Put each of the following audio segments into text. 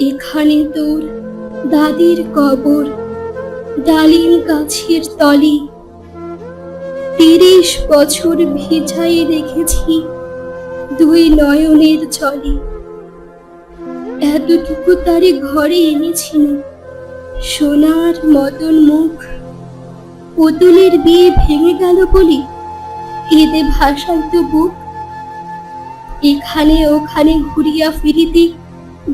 এখানে তোর দাদির কবর, ডালিম গাছের তলে। তিরিশ বছর ভিজাই রেখেছি দুই নয়নের জলে। এতটুকু তারে ঘরে এনেছিল সোনার মতন মুখ। পুতুলের বিয়ে ভেঙে গেল বলি এতে ভাষান্ত বুক। এখানে ওখানে ঘুরিয়া ফিরিতে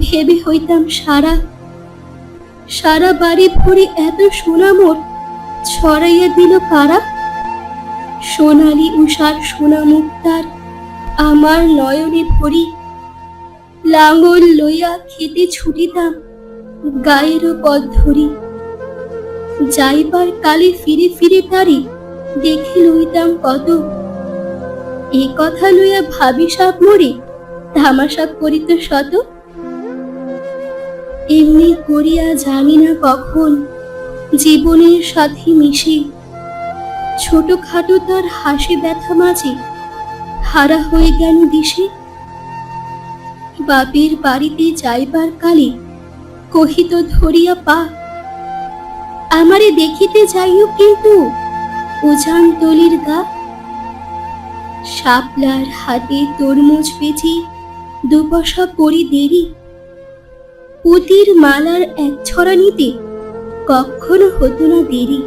ভেবে হইতাম সারা সারা বাড়ি ভরে এত সোনা মোর ছড়াইয়া দিল কারা? সোনালি উষার সোনা মুক্তার আমার নয়নে ভরি লাঙল লইয়া খেতে ছুটিতাম গায়েরও পথ ধরি। যাইবার কালে ফিরে ফিরে তারি দেখে লইতাম কত। এ কথা লইয়া ভাবি সাপ মরে, ধামাসাপ করিত শত। এমনি করিয়া জানি না কখন? জীবনের সাথে মিশে। ছোটখাটো তার হাসি ব্যথা মাঝে। হারা হয়ে গেল দিশে। বাপের বাড়িতে যাইবার কালে কহিত, ধরিয়া পা। আমারে দেখিতে যাইও কিন্তু উজান তলির গা। শাপলার হাতে তরমুজ বেচি দুপশা পরি দেরি। পুতির মালার এক ছড়া নিতে কখনো হতো না দেরি।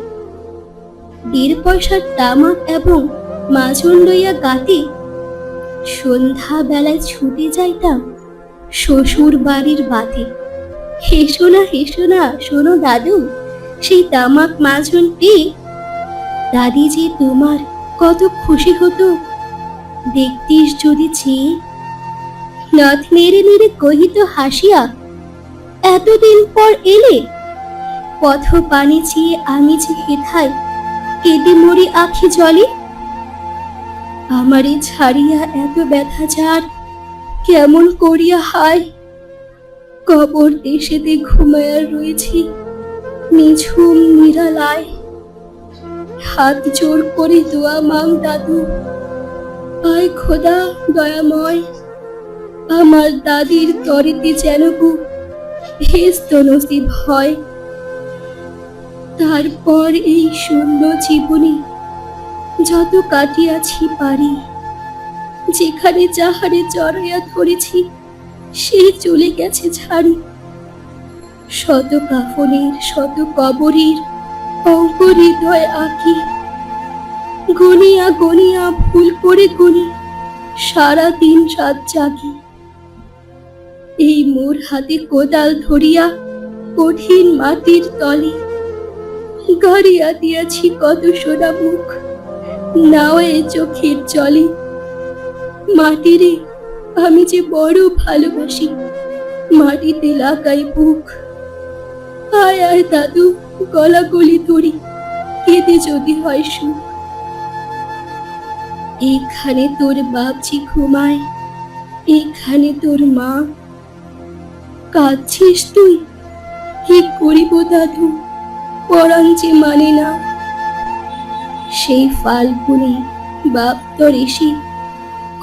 দেড় পয়সার তামাক এবং মাজন লইয়া গাতে সন্ধ্যা বেলায় ছুটে যাইতাম শ্বশুর বাড়ির বাতে হেসো না হেসো না, শোনো দাদু, সেই তামাক মাজন পেয়ে দাদি যে তোমার কত খুশি হতো দেখতিস যদি চেয়ে নথ মেরে নেড়ে কহিত হাসিয়া এতদিন পর এলে? পথ পানি চেয়ে আমি যে হেথায় কেঁদে মরি আখি জলে? আমারে ছাড়িয়া এত ব্যথা যার, কেমন করিয়া হায়? কবর দেশেতে ঘুমায়া রয়েছি, নিঝুম নিরালায়। হাত জোর করে দোয়া মাং দাদু, আয় খোদা দয়াময়। আমার দাদির তরিতে যেন গো নসিব হয় তারপর এই শূন্য জীবনে যত কাটিয়াছি পারি, যেখানে যাহারে জড়াইয়া ধরেছি চলে গেছে ঝাড়ি। শত কাফনের, শত কবরের অঙ্ক হৃদয় আঁকি গনিয়া গনিয়া ভুল করে গুনি সারা দিন রাত জাগি। এই মোর হাতে কোদাল ধরিয়া কঠিন মাটির তলে গাড়িয়া দিয়াছি কত সোনা মুখ। নাও এ চোখের জলে। মাটিরে আমি যে বড় ভালোবাসি, মাটিতে লাগাই বুক। আয় আয় দাদু গলা গলি ধরি, কেঁদে যদি হয় সুখ। এখানে তোর বাপজি ঘুমায়, এখানে তোর মা কাঁদছিস তুই? কি করিব দাদু? পরাণ যে মানে না। সেই ফাল্গুনে, বাপ তোর এসে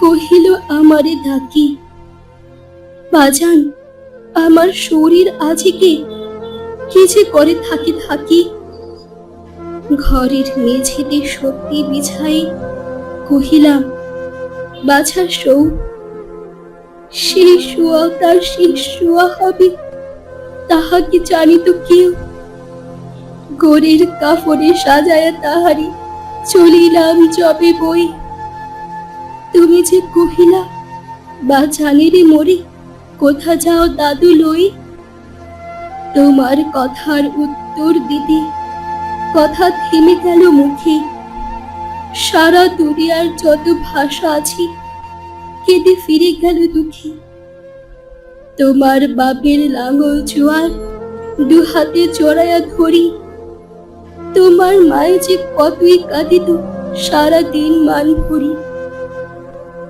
কহিল, আমারে ডাকি। বাজান, আমার শরীর আজকে কি যে করে থাকি থাকি? ঘরের মেঝেতে সত্যি বিছাই কহিলাম, বাছা সৌ সেই শোয়া তার শেষ শোয়া হবে। তাহা কি জানিত কেউ। গোরের কাফরে সাজায়া তাহারি চলিলাম জবে বই। তুমি যে কহিলা বা জানি রে মরি, কোথা যাও দাদু লই? তোমার কথার উত্তর দিতে কথা থেমে গেল মুখে। সারা দুনিয়ার যত ভাষা আছে কেঁদে ফিরে গেল দুঃখী। তোমার বাপের লাঙল জোয়ার দু হাতে জড়ায়া ধরি। তোমার মায়ে যে কতই কাঁদিত সারা দিন মান ভরি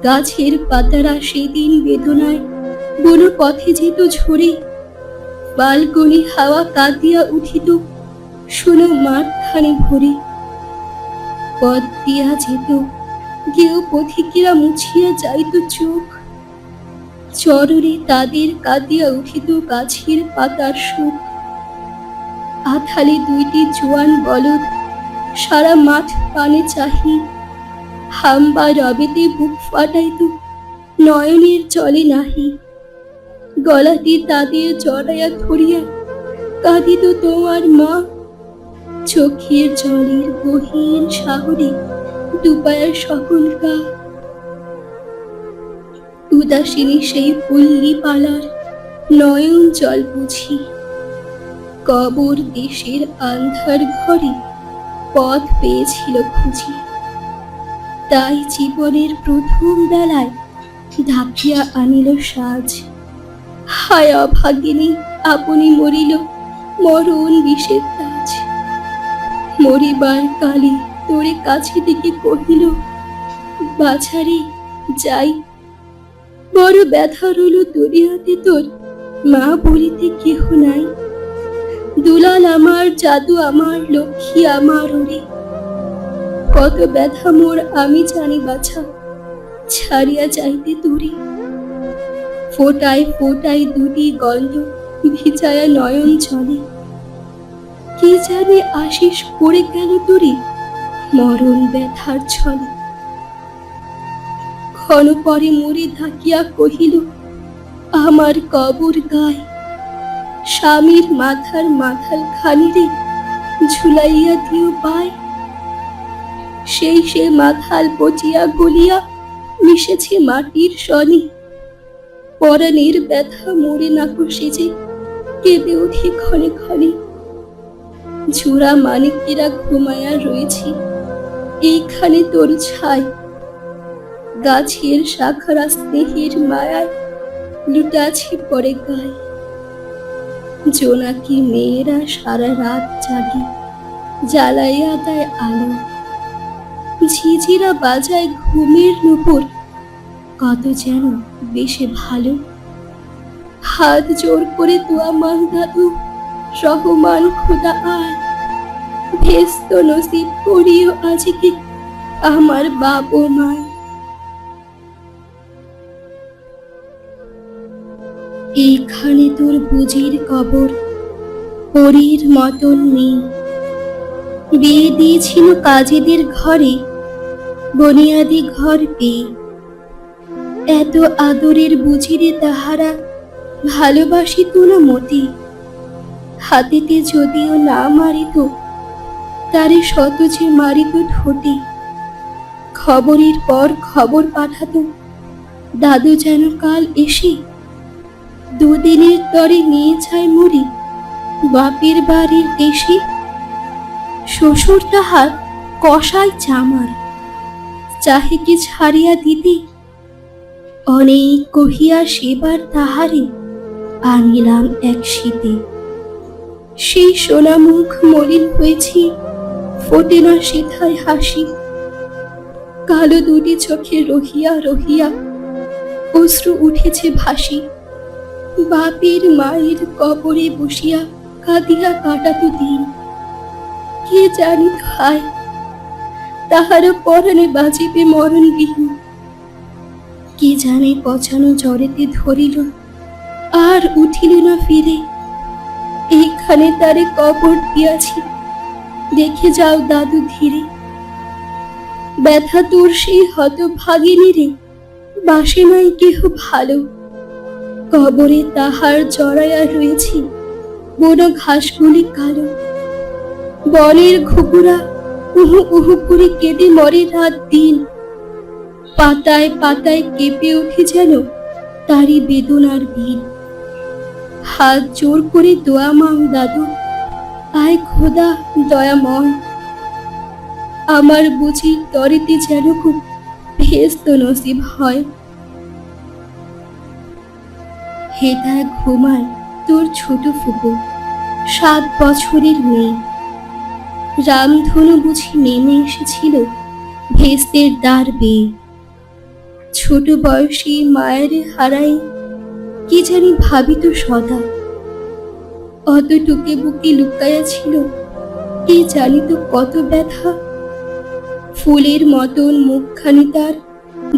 গাছের পাতারা সেদিন বেদনায়, বন পথে যেত ঝরে। বালকনি হাওয়া কাঁদিয়া উঠিত, শোনো মাঠখানে ভরে। পথ দিয়া যেত গেও পথিকেরা মুছিয়া যাইত চোখ। চরণে তাদের কাঁদিয়া উঠিত গাছের পাতার সুখ। আথালে দুইটি জোয়ান বলদ, সারা মাঠ পানে চাহি। হাম্বা রবেতে বুক ফাটাইত, নয়নের চলে নাহি। গলাটি তাদের জড়াইয়া ধরিয়া কাঁদিত তোমার মা। চোখের জলের গহীন সাগরে ডুবায় সকল গা উদাসিনী সেই পল্লী পালার নয়ন জল বুঝি। কবর দেশের আন্ধার ঘরে পথ পেয়েছিল খুঁজি। তাই জীবনের প্রথম বেলায় ঢাকিয়া আনিল সাজ। হায় অভাগিনী, আপনি মরিল মরণ বিষের তাজ। মরিবার কালে তোরে কাছে দিকে কহিল, বাছারে, যাই। বড় ব্যথা রইল দুনিয়াতে তোর, মা বলিতে কেহ নাই। দুলাল আমার, জাদু আমার, লক্ষ্মী আমার ওরে। কত ব্যথা মোর, আমি জানি বাছা, ছাড়িয়া যাইতে তোরে। ফোটায় ফোটায় দুটি গন্ধ ভিজায়া নয়ন চলে কি জানে আশিস পড়ে গেল তোরে মরণ ব্যথার ছলে। ক্ষণ পরে মরে থাকিয়া কহিল, আমার কবর গায় স্বামীর মাথার মাথাল খানিরে ঝুলাইয়া দিও পায়। সেই সে মাথাল পচিয়া গলিয়া মিশেছে মাটির সনে পরাণের ব্যথা মরে না কষে যে কেঁদে ওঠে ক্ষণে ক্ষণে। ঝুরা মানিকেরা ঘুমায়া রয়েছে। এইখানে তোর ছাই। গাছের শাখারা স্নেহের মায়ায় লুটাছে পরে গায়ে জোনাকি মেয়েরা সারা রাত জাগে, জ্বালাইয়া দেয় আলো। ঝিঝিরা বাজায় ঘুমের নুপুর, কত যেন বেশে ভালো। হাত জোর করে তোয়া মান দাদু রহমান খোদা আয়। আমার মায় এইখানে তোর বুঝির কবর, পরীর মতন নেই। বিয়ে দিয়েছিল কাজীদের ঘরে, বনিয়াদি ঘর পেয়ে। এত আদরের বুঝিরে তাহারা ভালোবাসিত না মতি। হাতিতে যদিও না মারিত তারে শত যে মারিত ঠোঁটে। খবরের পর খবর পাঠাতো, দাদু যেন কাল এসে দুদিনের তরে নিয়ে যায় মরি বাপের বাড়ির দেশে। শ্বশুর তাহার কষাই চামার চাহে কি ছাড়িয়া দিতে। অনেক কহিয়া সেবার তাহারে আনিলাম এক শীতে। সেই সোনামুখ মলিন হয়েছি ফোটে না সেথায় হাসি। কালো দুটি চোখে রহিয়া রহিয়া অশ্রু উঠেছে ভাসি। বাপের মায়ের কবরে বসিয়া কাঁদিয়া কাটাতো দিন। কে জানি হায় তাহার পরাণে বাজিবে মরণবিহীন কে জানে পচানো জ্বরেতে ধরিল। আর উঠিল না ফিরে। এইখানে তারে কবর দিয়াছি। দেখে যাও দাদু ধীরে। ব্যথা তোর সেই হত ভাগিনী রে, বাসে নাই কেহ ভালো। কবরে তাহার জড়াইয়া রয়েছে, বন ঘাসগুলি কালো। বনের ঘুঘুরা উহু উহু করে কেঁদে মরে রাত দিন। পাতায় পাতায় কেঁপে ওঠে যেন তারই বেদনার বিন হাত জোর করে দোয়া মাং দাদু। আয় খোদা, দয়াময়। আমার বুঝি তরিতে যেন খুব ভেস্ত নসিব হয়। হেতা ঘুমায় তোর ছোট ফুপু, সাত বছরের মেয়ে। রামধনু বুঝি নেমে এসেছিল ভেস্তের দ্বার বেয়ে। ছোট বয়সী মায়ের হারাই কি জানি ভাবিত সদা অতটুকে বুকে লুকায়া ছিল। কে জানিত কত ব্যথা। ফুলের মতন মুখখানি তার।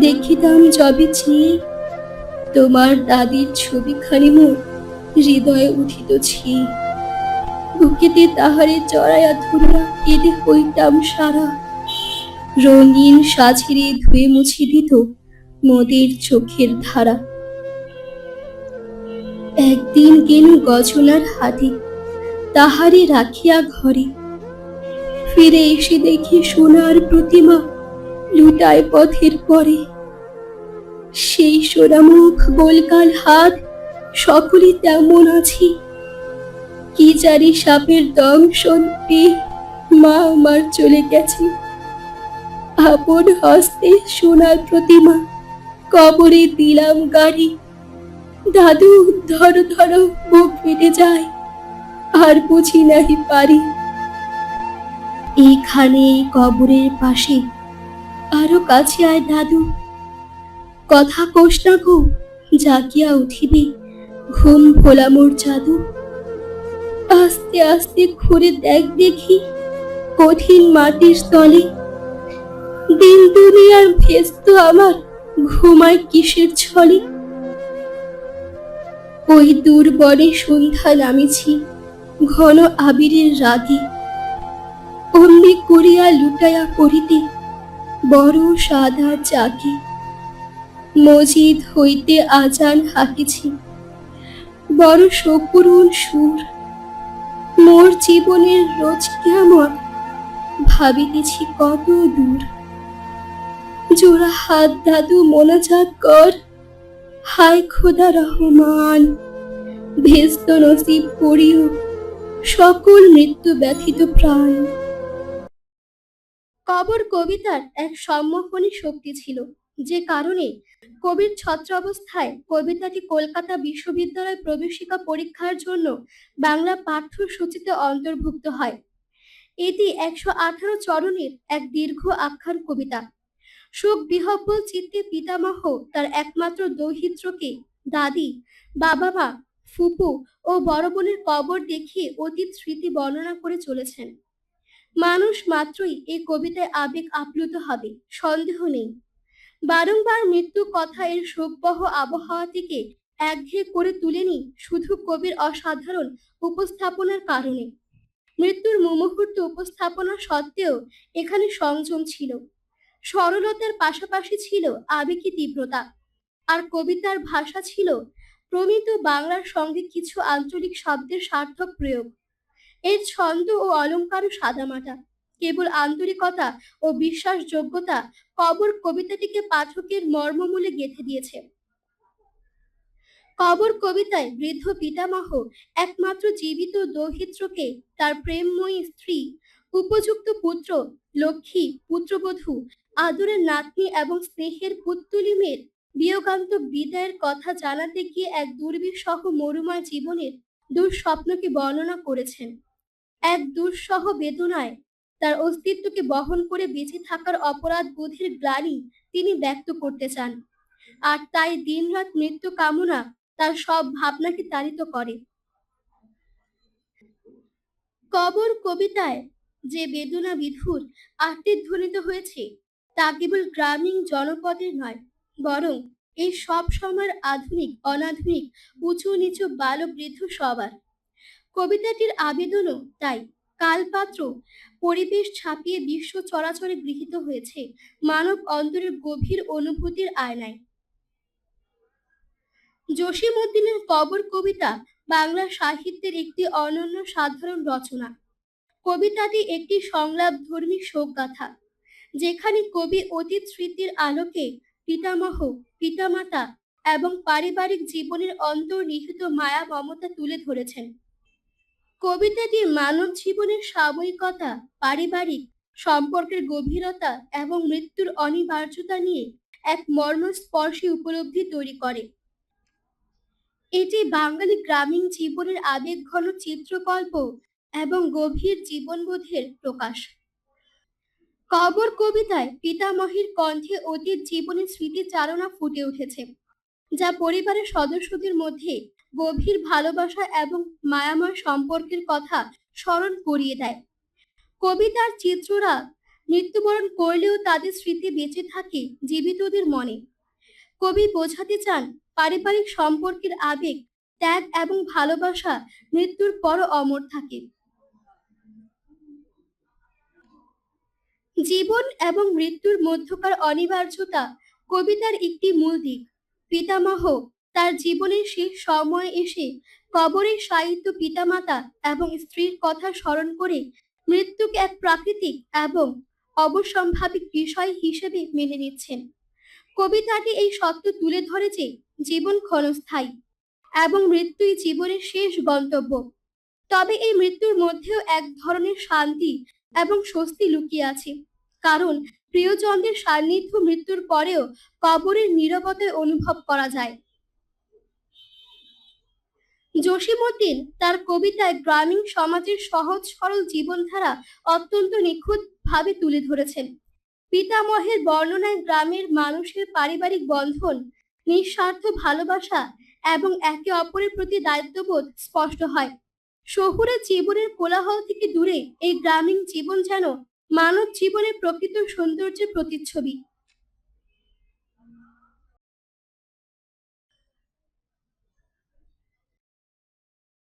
দেখিতাম যবে চেয়ে। তোমার দাদির ছবিখানি মোর হৃদয়ে উঠিত ছি বুকেতে তাহারে চড়াইয়া ধরিয়া কেঁদে হইতাম সারা। রঙিন সাজিরে ধুয়ে মুছে দিত মোদের চোখের ধারা। একদিন গেল গজলার হাতে তাহারে রাখিয়া ঘরে। ফিরে এসে দেখি সোনার প্রতিমা লুটায় পথের পরে। সেই সোনামুখ গোলকাল হাত সকলে তেমন আছি। কি জানি সাপের দংশন মা আমার চলে গেছে। আপন হস্তে সোনার প্রতিমা কবরে দিলাম গাড়ি। দাদু, ধরো ধরো বুক ফেটে যায়। আর বুঝি নাহি পারি। এইখানে এই কবরের পাশে আরও কাছে আয় দাদু। কথা কোষ না গো, জাগিয়া উঠিবে, ঘুম ভোলা মোর জাদু। আস্তে আস্তে ঘুরে দেখ দেখি, কঠিন মাটির তলে। দিন দুনিয়ার ভেস্ত আমার, ঘুমায় কিসের ছলে? ওই দূর বনে সন্ধ্যা নামেছি, ঘন আবিরের রাগে। অমনি করিয়া লুটাইয়া পড়িতে বড় সাদা চাকি। মজিদ হইতে আজান হাঁকিছি, বড় সকরুণ সুর। মোর জীবনের রোজ কেমন ভাবিতেছি কত দূর। জোড়া হাত দাদু মোনাজাত কর। হায় খোদা রহমান। ভেস্ত নসিব করিও, সকল মৃত্যু ব্যথিত প্রাণ। কবর কবিতার এক সম্মোহনী শক্তি ছিল, যে কারণে কবির ছত্র অবস্থায় কবিতাটি কলকাতা বিশ্ববিদ্যালয় প্রবেশিকা পরীক্ষার জন্য বাংলা পাঠ্যসূচিতে অন্তর্ভুক্ত হয়। এটি একশো আঠারো চরণের এক দীর্ঘ আখ্যান কবিতা। শোক বিহব্বল চিত্তে পিতামহ, তার একমাত্র দৌহিত্রকে দাদি বাবা মা ফুপু ও বড় বোনের কবর দেখিয়ে অতীত স্মৃতি বর্ণনা করে চলেছেন। মানুষ মাত্রই এই কবিতায় আবেগ আপ্লুত হবে, সন্দেহ নেই। বারংবার মৃত্যু কথা এর শোকবহ আবহাওয়া থেকে একঘেয়ে করে তুলেনি শুধু কবির অসাধারণ উপস্থাপনার কারণে। মৃত্যুর মুমুহূর্ত উপস্থাপনা সত্ত্বেও এখানে সংযম ছিল। সরলতার পাশাপাশি ছিল আবেগী তীব্রতা। আর কবিতার ভাষা ছিল প্রমিত বাংলার সঙ্গে কিছু আঞ্চলিক শব্দের সার্থক প্রয়োগ। এর ছন্দ ও অলঙ্কারও সাদামাটা, কেবল আন্তরিকতা ও বিশ্বাসযোগ্যতা কবর কবিতাটিকে পাঠকের মর্মমূলে গেঁথে দিয়েছে। কবর কবিতায় বৃদ্ধ পিতামহ একমাত্র জীবিত দৌহিত্রকে তার প্রেমময়ী স্ত্রী, উপযুক্ত পুত্র, লক্ষ্মী, পুত্রবধূ আদরের নাতনি এবং স্নেহের পুত্তুলি মেয়ের বিয়োগান্ত বিদায়ের কথা জানাতে গিয়ে এক দুর্বিসহ মরুময় জীবনের দুঃস্বপ্নকে বর্ণনা করেছেন। এক দুঃসহ বেদনায় তার অস্তিত্বকে বহন করে বেঁচে থাকার অপরাধ বোধের গ্লানি তিনি ব্যক্ত করতে চান। আর তাই দিনরাত মৃত্যু কামনা তার সব ভাবনাকে তাড়িত করে। কবর কবিতায় যে বেদনা বিধুর আত্মের ধ্বনিত হয়েছে তা কেবল গ্রামীণ জনপদের নয়, বরং এই সব সময়ের আধুনিক, অনাধুনিক উঁচু নিচু বালক বৃদ্ধ সবার। কবিতাটির আবেদনও তাই। কালপাত্র পরিবেশ ছাপিয়ে বিশ্ব চরাচরে গৃহীত হয়েছে মানব অন্তরের গভীর অনুভূতির আয়নায়। জসিম উদ্দিনের কবর কবিতা বাংলা সাহিত্যের একটি অনন্য সাধারণ রচনা। কবিতাটি একটি সংলাপ ধর্মী শোকগাথা। যেখানে কবি অতীত স্মৃতির আলোকে পিতামহ, পিতামাতা এবং পারিবারিক জীবনের অন্তর্নিহিত মায়া, মমতা তুলে ধরেছেন। কবিতাটি মানব জীবনের সাময়িকতা, পারিবারিক সম্পর্কের গভীরতা এবং মৃত্যুর অনিবার্যতা নিয়ে এক মর্মস্পর্শী উপলব্ধি তৈরি করে। এটি বাঙালি গ্রামীণ জীবনের আবেগঘন চিত্রকল্প এবং গভীর জীবনবোধের প্রকাশ। কবর কবিতায় পিতামহীর কণ্ঠে অতীত জীবনের স্মৃতিচারণা ফুটে উঠেছে, যা পরিবারের সদস্যদের মধ্যে গভীর ভালোবাসা এবং মায়াময় সম্পর্কের কথা স্মরণ করিয়ে দেয়। কবিতার চিত্ররা মৃত্যুবরণ করলেও তাদের স্মৃতি বেঁচে থাকে জীবিতদের মনে। কবি বোঝাতে চান, পারিবারিক সম্পর্কের আবেগ, ত্যাগ এবং ভালোবাসা মৃত্যুর পরও অমর থাকে। জীবন এবং মৃত্যুর মধ্যকার অনিবার্যতা কবিতার একটি মূল দিক। পিতামহ তার জীবনের শেষ সময় এসে কবরে সাহিত্য পিতামাতা এবং স্ত্রীর কথা স্মরণ করে মৃত্যুকে এক প্রাকৃতিক এবং অবসম্ভাবিক বিষয় হিসেবে মেনে নিচ্ছেন। কবিতাটি এই সত্য তুলে ধরে যে জীবন ক্ষণস্থায়ী এবং মৃত্যুই জীবনের শেষ গন্তব্য। তবে এই মৃত্যুর মধ্যেও এক ধরনের শান্তি এবং স্বস্তি লুকিয়ে আছে। কারণ প্রিয়জনদের সান্নিধ্য মৃত্যুর পরেও কবরের নীরবতায় অনুভব করা যায়। জসীমউদ্দিন তার কবিতায় গ্রামীণ সমাজের সহজ সরল জীবনধারা অত্যন্ত নিখুঁত ভাবে তুলে ধরেছেন। পিতামহের বর্ণনায় গ্রামের মানুষের পারিবারিক বন্ধন, নিঃস্বার্থ ভালোবাসা এবং একে অপরের প্রতি দায়িত্ববোধ স্পষ্ট হয়। শহুরে জীবনের কোলাহল থেকে দূরে এই গ্রামীণ জীবন যেন মানব জীবনের প্রকৃত সৌন্দর্যের প্রতিচ্ছবি।